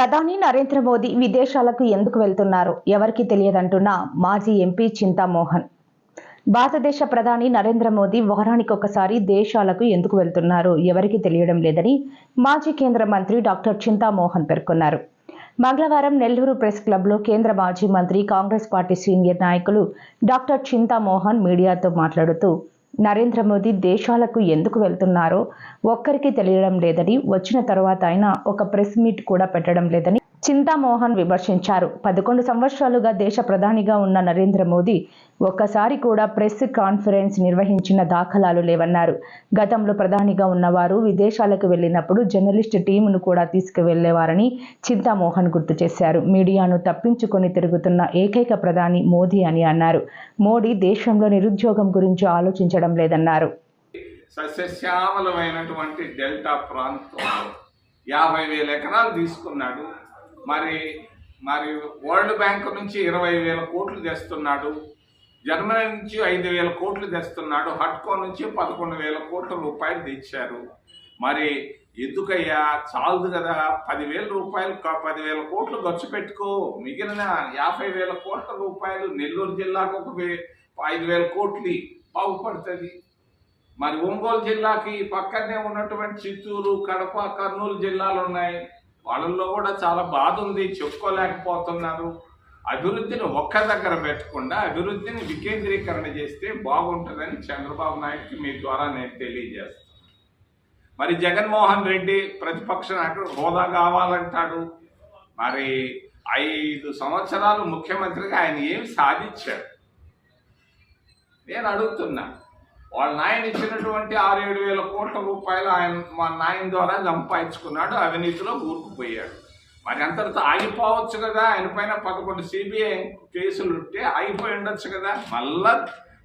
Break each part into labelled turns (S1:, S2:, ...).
S1: ప్రధాని నరేంద్ర మోదీ విదేశాలకు ఎందుకు వెళ్తున్నారు? ఎవరికి తెలియదంటున్న మాజీ ఎంపీ చింతామోహన్. భారతదేశ ప్రధాని నరేంద్ర మోదీ వారానికి ఒకసారి దేశాలకు ఎందుకు వెళ్తున్నారు? ఎవరికి తెలియడం లేదని మాజీ కేంద్ర మంత్రి డాక్టర్ చింతామోహన్ పేర్కొన్నారు. మంగళవారం నెల్లూరు ప్రెస్ క్లబ్లో కేంద్ర మాజీ మంత్రి కాంగ్రెస్ పార్టీ సీనియర్ నాయకులు డాక్టర్ చింతామోహన్ మీడియాతో మాట్లాడుతూ నరేంద్ర మోదీ దేశాలకు ఎందుకు వెళ్తున్నారో ఒక్కరికి తెలియడం లేదని వచ్చిన తర్వాత ఆయన ఒక ప్రెస్ మీట్ కూడా పెట్టడం లేదని చింతామోహన్ విమర్శించారు. పదకొండు సంవత్సరాలుగా దేశ ప్రధానిగా ఉన్న నరేంద్ర మోదీ ఒక్కసారి కూడా ప్రెస్ కాన్ఫరెన్స్ నిర్వహించిన దాఖలాలు లేవన్నారు. గతంలో ప్రధానిగా ఉన్నవారు విదేశాలకు వెళ్ళినప్పుడు జర్నలిస్ట్ టీమును కూడా తీసుకువెళ్ళేవారని చింతామోహన్ గుర్తు చేశారు. మీడియాను తప్పించుకొని తిరుగుతున్న ఏకైక ప్రధాని మోదీ అని అన్నారు. మోడీ దేశంలో నిరుద్యోగం గురించి ఆలోచించడం లేదన్నారు.
S2: సస్యశ్యామలమైనటువంటి డెల్టా ప్రాంతం యాభై వేల ఎకరాలు తీసుకున్నాడు. మరి మరి వరల్డ్ బ్యాంక్ నుంచి ఇరవై వేల కోట్లు తెస్తున్నాడు జర్మనీ నుంచి ఐదు వేల కోట్లు తెస్తున్నాడు హట్కో నుంచి పదకొండు వేల కోట్ల రూపాయలు తెచ్చారు. మరి ఎందుకయ్యా? చాలదు కదా పదివేల రూపాయలు పదివేల కోట్లు ఖర్చు పెట్టుకో. మిగిలిన యాభై వేల కోట్ల రూపాయలు నెల్లూరు జిల్లాకు ఒక వే- ఐదు వేల కోట్లు బాగుపడుతుంది. మరి ఒంగోలు జిల్లాకి పక్కనే ఉన్నటువంటి చిత్తూరు కడప కర్నూలు జిల్లాలు ఉన్నాయి. వాళ్ళల్లో కూడా చాలా బాధ ఉంది చెప్పుకోలేకపోతున్నారు. అభివృద్ధిని ఒక్క దగ్గర పెట్టకుండా అభివృద్ధిని వికేంద్రీకరణ చేస్తే బాగుంటుందని చంద్రబాబు నాయుడుకి మీ ద్వారా నేను తెలియజేస్తాను. మరి జగన్మోహన్ రెడ్డి ప్రతిపక్ష నాయకుడు హోదా కావాలంటాడు. మరి ఐదు సంవత్సరాలు ముఖ్యమంత్రిగా ఆయన ఏమి సాధించాడు? నేను అడుగుతున్నా. వాళ్ళ నాయన ఇచ్చినటువంటి ఆరు ఏడు వేల కోట్ల రూపాయలు ఆయన మా నాయన ద్వారా సంపాదించుకున్నాడు అవినీతిలో ఊరుకుపోయాడు మరి అంతటితో ఆగిపోవచ్చు కదా ఆయన పైన పదకొండు సిబిఐ కేసులు ఉంటే ఆగిపోయి ఉండొచ్చు కదా. మళ్ళా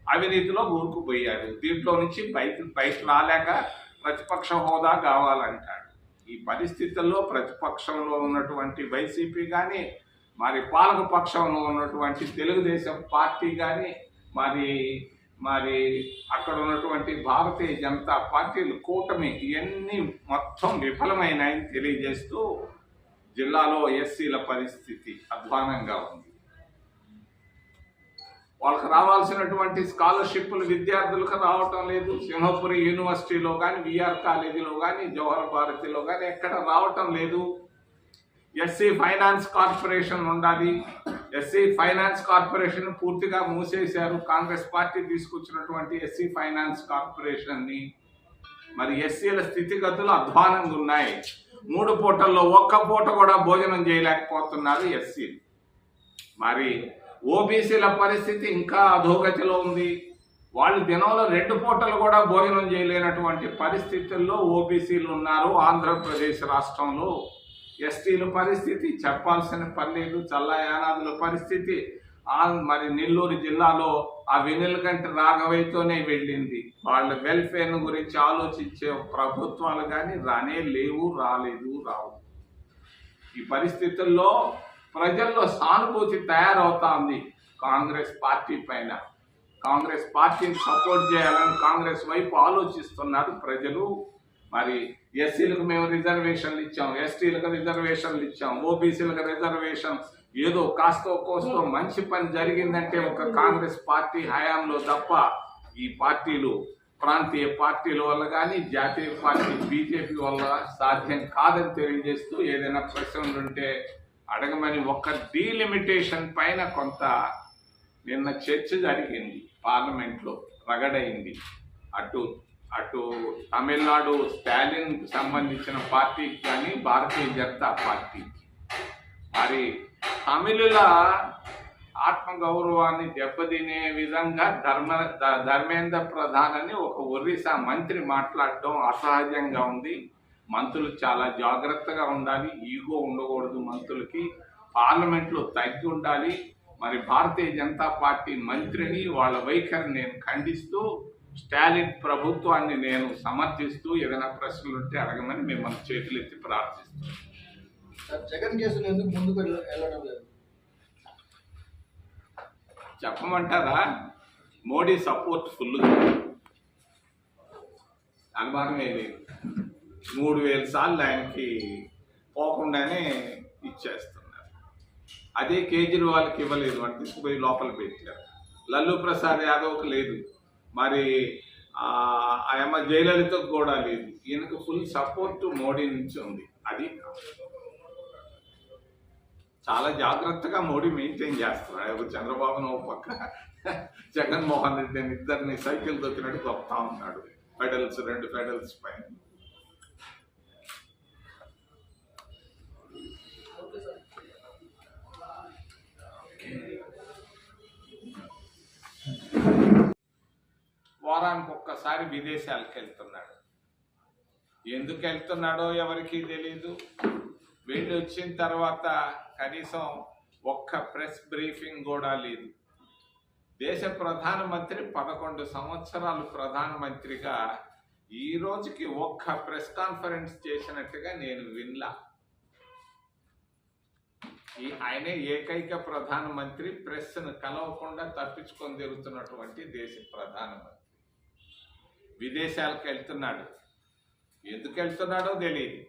S2: అవినీతిలో ఊరుకుపోయాడు దీంట్లో నుంచి బయట బయట రాలేక ప్రతిపక్ష హోదా కావాలంటాడు. ఈ పరిస్థితుల్లో ప్రతిపక్షంలో ఉన్నటువంటి వైసీపీ కానీ మరి పాలక పక్షంలో ఉన్నటువంటి తెలుగుదేశం పార్టీ కానీ మరి మరి అక్కడ ఉన్నటువంటి భారతీయ జనతా పార్టీలు కూటమి ఇవన్నీ మొత్తం విఫలమైనాయని తెలియజేస్తూ జిల్లాలో ఎస్సీల పరిస్థితి అధ్వానంగా ఉంది. వాళ్ళకి రావాల్సినటువంటి స్కాలర్షిప్లు విద్యార్థులకు రావటం లేదు. సింహపురి యూనివర్సిటీలో కానీ విఆర్ కాలేజీలో కానీ జవహర్ భారతిలో కానీ ఎక్కడ రావటం లేదు. ఎస్సీ ఫైనాన్స్ కార్పొరేషన్ ఉండాలి. ఎస్సీ ఫైనాన్స్ కార్పొరేషన్ పూర్తిగా మూసేశారు. కాంగ్రెస్ పార్టీ తీసుకొచ్చినటువంటి ఎస్సీ ఫైనాన్స్ కార్పొరేషన్ని మరి ఎస్సీల స్థితిగతులు అధ్వానంగా ఉన్నాయి. మూడు పూటల్లో ఒక్క పూట కూడా భోజనం చేయలేకపోతున్నారు ఎస్సీలు. మరి ఓబీసీల పరిస్థితి ఇంకా అధోగతిలో ఉంది. వాళ్ళు దినంలో రెండు పూటలు కూడా భోజనం చేయలేనటువంటి పరిస్థితుల్లో ఓబీసీలు ఉన్నారు ఆంధ్రప్రదేశ్ రాష్ట్రంలో. ఎస్టీల పరిస్థితి చెప్పాల్సిన పల్లీలు చల్ల చల్లయానాదుల పరిస్థితి. ఆ మరి నెల్లూరు జిల్లాలో ఆ వెనులకంటి రాఘవైతోనే వెళ్ళింది. వాళ్ళ వెల్ఫేర్ గురించి ఆలోచించే ప్రభుత్వాలు కానీ రానే లేవు రాలేదు రావు. ఈ పరిస్థితుల్లో ప్రజల్లో సానుభూతి తయారవుతోంది కాంగ్రెస్ పార్టీ పైన. కాంగ్రెస్ పార్టీని సపోర్ట్ చేయాలని కాంగ్రెస్ వైపు ఆలోచిస్తున్నారు ప్రజలు. మరి ఎస్సీలకు మేము రిజర్వేషన్లు ఇచ్చాం ఎస్టీలకు రిజర్వేషన్లు ఇచ్చాం ఓబీసీలకు రిజర్వేషన్ ఏదో కాస్తో కోస్తో మంచి పని జరిగిందంటే ఒక కాంగ్రెస్ పార్టీ హయాంలో తప్ప ఈ పార్టీలు ప్రాంతీయ పార్టీల వల్ల కానీ జాతీయ పార్టీ బీజేపీ వల్ల సాధ్యం కాదని తెలియజేస్తూ ఏదైనా ప్రశ్నలు ఉంటే అడగమని ఒక్క డీలిమిటేషన్ పైన కొంత నిన్న చర్చ జరిగింది పార్లమెంట్లో రగడైంది. అటు అటు తమిళనాడు స్టాలిన్ సంబంధించిన పార్టీకి కానీ భారతీయ జనతా పార్టీకి మరి తమిళుల ఆత్మగౌరవాన్ని దెబ్బతినే విధంగా ధర్మ ధర్మేంద్ర ప్రధాన్ అని ఒక ఒరిస్సా మంత్రి మాట్లాడడం అసహజంగా ఉంది. మంత్రులు చాలా జాగ్రత్తగా ఉండాలి ఈగో ఉండకూడదు మంత్రులకి. పార్లమెంట్లో తగ్గి ఉండాలి. మరి భారతీయ జనతా పార్టీ మంత్రిని వాళ్ళ వైఖరిని నేను ఖండిస్తూ స్టాలిన్ ప్రభుత్వాన్ని నేను సమర్థిస్తూ ఏదైనా ప్రశ్నలు ఉంటే అడగమని మిమ్మల్ని చేతులెత్తి ప్రార్థిస్తున్నాను.
S3: సార్ జగన్ కేసులు ఎందుకు ముందుకు వెళ్ళ- వెళ్ళడం లేదు?
S2: చెప్పమంటారా? మోడీ సపోర్ట్ ఫుల్ అనుమానమే లేదు. మూడు వేల సార్లు ఆయనకి పోకుండానే ఇచ్చేస్తున్నారు. అదే కేజ్రీవాల్కి ఇవ్వలేదు వాడు తీసుకుపోయి లోపల పెట్టారు. లల్లు ప్రసాద్ యాదవ్కి లేదు. మరి ఆయమ్మ జయలలితకు కూడా లేదు. ఈయనకు ఫుల్ సపోర్ట్ మోడీ నుంచి ఉంది. అది చాలా జాగ్రత్తగా మోడీ మెయింటైన్ చేస్తున్నాడు. చంద్రబాబును ఒక పక్క జగన్మోహన్ రెడ్డి ఇద్దరిని సైకిల్ దొక్కినట్టు తొక్కుతా ఉన్నాడు. పెడల్స్ రెండు పెడల్స్ పైన. వారానికి ఒక్కసారి విదేశాలకు వెళ్తున్నాడు. ఎందుకు వెళ్తున్నాడో ఎవరికీ తెలియదు వెళ్ళి వచ్చిన తర్వాత కనీసం ఒక్క ప్రెస్ బ్రీఫింగ్ కూడా లేదు. దేశ ప్రధానమంత్రి పదకొండు సంవత్సరాలు ప్రధానమంత్రిగా ఈ రోజుకి ఒక్క ప్రెస్ కాన్ఫరెన్స్ చేసినట్టుగా నేను విన్లా ఈ ఆయనే ఏకైక ప్రధానమంత్రి ప్రెస్ను కలవకుండా తప్పించుకొని తిరుగుతున్నటువంటి దేశ ప్రధానమంత్రి. విదేశాలకు వెళ్తున్నాడు. ఎందుకు వెళ్తున్నాడో తెలియదు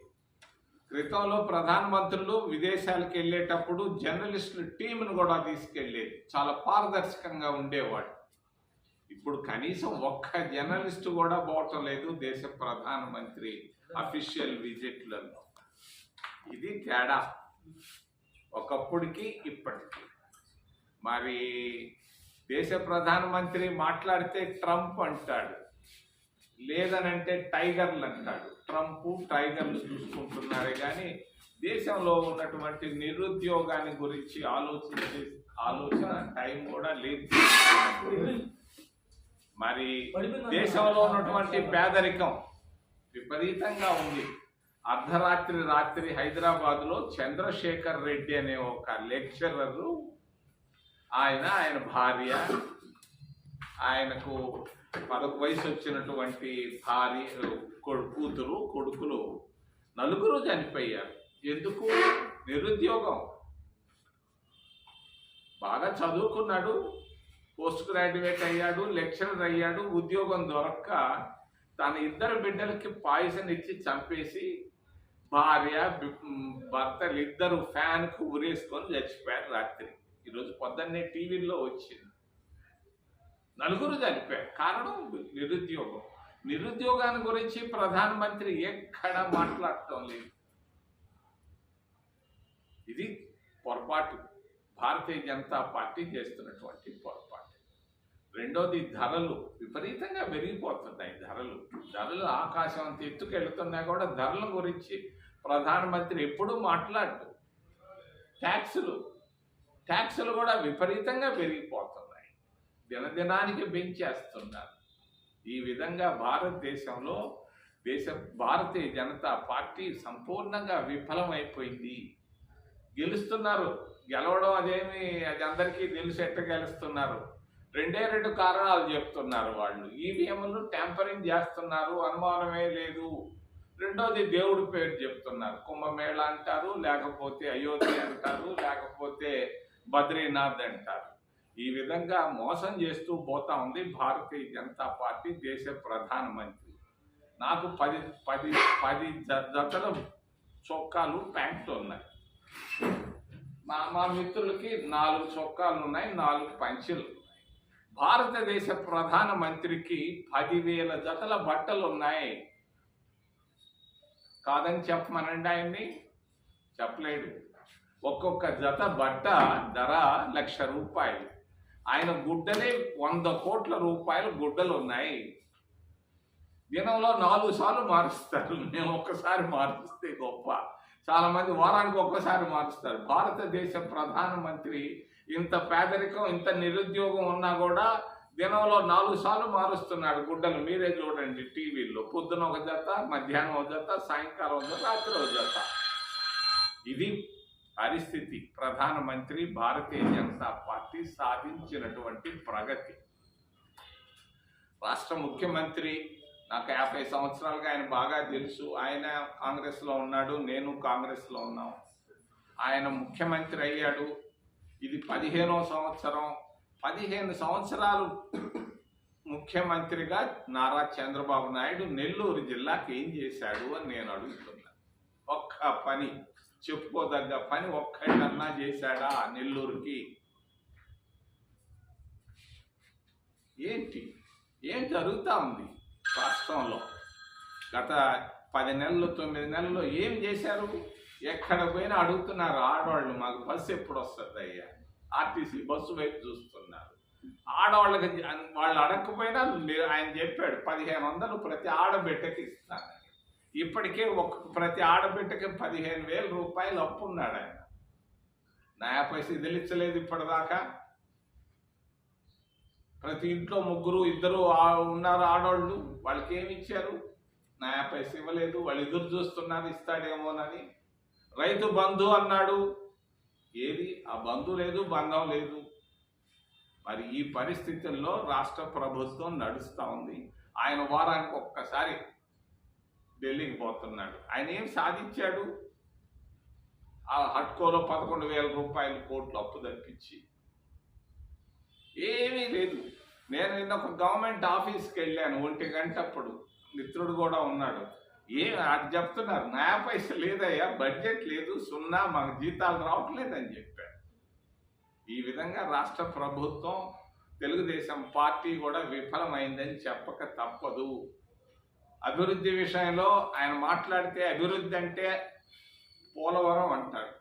S2: క్రితంలో ప్రధానమంత్రులు విదేశాలకు వెళ్ళేటప్పుడు జర్నలిస్టులు టీంను కూడా తీసుకెళ్ళేది. చాలా పారదర్శకంగా ఉండేవాడు. ఇప్పుడు కనీసం ఒక్క జర్నలిస్టు కూడా పోవటం లేదు. దేశ ప్రధానమంత్రి అఫీషియల్ విజిట్లలో. ఇది తేడా. ఒకప్పుడుకి ఇప్పటికి. మరి దేశ ప్రధానమంత్రి మాట్లాడితే ట్రంప్ అంటాడు. లేదనంటే టైగర్లు అంటాడు. ట్రంప్ టైగర్లు చూసుకుంటున్నారే కానీ దేశంలో ఉన్నటువంటి నిరుద్యోగాన్ని గురించి ఆలోచించే ఆలోచన టైం కూడా లేదు. మరి దేశంలో ఉన్నటువంటి పేదరికం విపరీతంగా ఉంది. అర్ధరాత్రి రాత్రి హైదరాబాద్లో చంద్రశేఖర్ రెడ్డి అనే ఒక లెక్చరరు ఆయన ఆయన భార్య ఆయనకు పదకు వయసు వచ్చినటువంటి భార్య కొడు- కూతురు కొడుకులు నలుగురు చనిపోయారు. ఎందుకు? నిరుద్యోగం. బాగా చదువుకున్నాడు పోస్ట్ గ్రాడ్యుయేట్ అయ్యాడు లెక్చరర్ అయ్యాడు ఉద్యోగం దొరక్క తన ఇద్దరు బిడ్డలకి పాయిజన్ ఇచ్చి చంపేసి భార్య భర్తలు ఇద్దరు ఫ్యాన్కు ఉరేసుకొని చచ్చిపోయారు రాత్రి. ఈరోజు పొద్దున్నే టీవీల్లో వచ్చింది. నలుగురు చనిపోయారు. కారణం నిరుద్యోగం. నిరుద్యోగాన్ని గురించి ప్రధానమంత్రి ఎక్కడ మాట్లాడటం లేదు. ఇది పొరపాటు. భారతీయ జనతా పార్టీ చేస్తున్నటువంటి పొరపాటు. రెండోది ధరలు విపరీతంగా పెరిగిపోతున్నాయి ధరలు. ధరలు ఆకాశం అంత ఎత్తుకెళ్తున్నా కూడా ధరల గురించి ప్రధానమంత్రి ఎప్పుడూ మాట్లాడు ట్యాక్సులు. ట్యాక్సులు కూడా విపరీతంగా పెరిగిపోతున్నాయి. దినదినానికి పెంచేస్తున్నారు ఈ విధంగా భారతదేశంలో దేశ భారతీయ జనతా పార్టీ సంపూర్ణంగా విఫలమైపోయింది. గెలుస్తున్నారు. గెలవడం అదేమి అది అందరికీ తెలుసు ఎట్ట గెలుస్తున్నారు. రెండే రెండు కారణాలు చెప్తున్నారు వాళ్ళు. ఈవీఎంలు ట్యాంపరింగ్ చేస్తున్నారు అనుమానమే లేదు. రెండోది దేవుడి పేరు చెప్తున్నారు. కుంభమేళ అంటారు లేకపోతే అయోధ్య అంటారు లేకపోతే బద్రీనాథ్ అంటారు. ఈ విధంగా మోసం చేస్తూ పోతా ఉంది భారతీయ జనతా పార్టీ దేశ ప్రధానమంత్రి. నాకు పది పది పది జతల చొక్కాలు ప్యాంట్లు ఉన్నాయి. మా మా మిత్రులకి నాలుగు చొక్కాలు ఉన్నాయి నాలుగు పంచులు ఉన్నాయి. భారతదేశ ప్రధానమంత్రికి పదివేల జతల బట్టలు ఉన్నాయి. కాదని చెప్పమనండి ఆయన్ని. చెప్పలేడు. ఒక్కొక్క జత బట్ట ధర లక్ష రూపాయలు. ఆయన గుడ్డలే వంద కోట్ల రూపాయల గుడ్డలు ఉన్నాయి దినంలో నాలుగు సార్లు మారుస్తారు. మేము ఒక్కసారి మారుస్తే గొప్ప. చాలా మంది వారానికి ఒక్కసారి మారుస్తారు. భారతదేశ ప్రధానమంత్రి ఇంత పేదరికం ఇంత నిరుద్యోగం ఉన్నా కూడా దినంలో నాలుగు సార్లు మారుస్తున్నాడు గుడ్డలు. మీరే చూడండి టీవీలో పొద్దున ఒక జత మధ్యాహ్నం ఒక జత సాయంకాలం ఒక జత రాత్రి ఒక జత. ఇది పరిస్థితి. ప్రధానమంత్రి భారతీయ జనతా పార్టీ సాధించినటువంటి ప్రగతి. రాష్ట్ర ముఖ్యమంత్రి నాకు యాభై సంవత్సరాలుగా ఆయన బాగా తెలుసు. ఆయన కాంగ్రెస్లో ఉన్నాడు. నేను కాంగ్రెస్లో ఉన్నాం. ఆయన ముఖ్యమంత్రి అయ్యాడు. ఇది పదిహేనో సంవత్సరం. పదిహేను సంవత్సరాలు ముఖ్యమంత్రిగా నారా చంద్రబాబు నాయుడు నెల్లూరు జిల్లాకి ఏం చేశాడు అని నేను అడుగుతున్నా. ఒక్క పని. చెప్పుకోదగ్గ పని ఒక్కటన్నా చేశాడా నెల్లూరుకి? ఏంటి? ఏం జరుగుతూ ఉంది రాష్ట్రంలో? గత పది నెలలు తొమ్మిది నెలల్లో ఏం చేశారు? ఎక్కడ పోయినా అడుగుతున్నారు ఆడవాళ్ళు మాకు బస్సు ఎప్పుడు వస్తుంది అయ్యా? ఆర్టీసీ బస్సు వైపు చూస్తున్నారు. ఆడవాళ్ళకి వాళ్ళు అడగకపోయినా ఆయన చెప్పాడు పదిహేను వందలు ప్రతి ఆడబిడ్డకి ఇస్తాను. ఇప్పటికే ఒక ప్రతి ఆడబిడ్డకి పదిహేను వేల రూపాయలు అప్పు ఉన్నాడు ఆయన. నయా పైసలు ఇదిలిచ్చలేదు ఇప్పటిదాకా. ప్రతి ఇంట్లో ముగ్గురు ఇద్దరు ఉన్నారు ఆడవాళ్ళు వాళ్ళకి ఏమి ఇచ్చారు? నయా పైస ఇవ్వలేదు వాళ్ళు ఎదురు చూస్తున్నారు ఇస్తాడేమోనని. రైతు బంధు అన్నాడు. ఏది? ఆ బంధు లేదు బంధం లేదు. మరి ఈ పరిస్థితుల్లో రాష్ట్ర ప్రభుత్వం నడుస్తూ ఉంది. ఆయన వారానికి ఒక్కసారి ఢిల్లీకి పోతున్నాడు. ఆయన ఏం సాధించాడు? ఆ హట్కోలో పదకొండు వేల రూపాయలు కోట్లు అప్పు తప్పించి ఏమీ లేదు. నేను నిన్న ఒక గవర్నమెంట్ ఆఫీస్కి వెళ్ళాను ఒంటి గంట అప్పుడు. మిత్రుడు కూడా ఉన్నాడు. ఏం అది చెప్తున్నారు? నా పైస లేదయ్యా బడ్జెట్ లేదు సున్నా మాకు జీతాలు రావట్లేదని చెప్పాడు. ఈ విధంగా రాష్ట్ర ప్రభుత్వం తెలుగుదేశం పార్టీ కూడా విఫలమైందని చెప్పక తప్పదు. అభివృద్ధి విషయంలో ఆయన మాట్లాడితే అభివృద్ధి అంటే పోలవరం అంటాడు.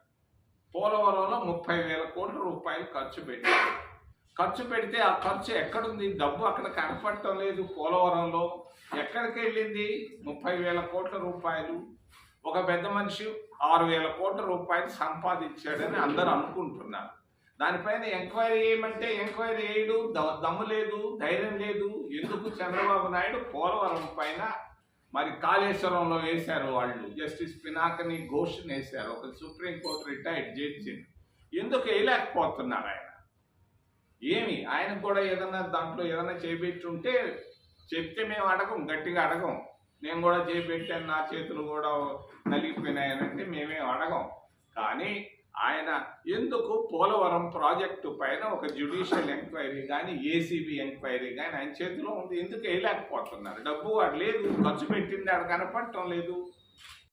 S2: పోలవరంలో ముప్పై వేల కోట్ల రూపాయలు ఖర్చు పెట్టారు ఖర్చు పెడితే ఆ ఖర్చు ఎక్కడుంది? డబ్బు అక్కడ కనపడటం లేదు పోలవరంలో. ఎక్కడికి వెళ్ళింది? ముప్పై వేల కోట్ల రూపాయలు. ఒక పెద్ద మనిషి ఆరు వేల కోట్ల రూపాయలు సంపాదించాడని అందరూ అనుకుంటున్నారు. దానిపైన ఎంక్వైరీ చేయమంటే ఎంక్వైరీ చేయడు ద- దమ్ము లేదు ధైర్యం లేదు. ఎందుకు చంద్రబాబు నాయుడు పోలవరం పైన మరి కాళేశ్వరంలో వేశారు వాళ్ళు. జస్టిస్ పినాకని ఘోష్ని వేశారు. ఒక సుప్రీంకోర్టు రిటైర్డ్ జడ్జి. ఎందుకు వేయలేకపోతున్నారు ఆయన? ఏమి? ఆయన కూడా ఏదన్నా దాంట్లో ఏదైనా చేపెట్టుంటే చెప్తే మేము అడగం గట్టిగా అడగం. నేను కూడా చేపెట్టాను నా చేతులు కూడా నలిగిపోయినాయనంటే మేమేం అడగం. కానీ ఆయన ఎందుకు పోలవరం ప్రాజెక్టు పైన ఒక జ్యుడిషియల్ ఎంక్వైరీ కానీ ఏసీబీ ఎంక్వైరీ కానీ ఆయన చేతిలో ఉంది. ఎందుకు వేయలేకపోతున్నారు? డబ్బు వాడు లేదు. ఖర్చు పెట్టింది ఆడ కనపడటం లేదు.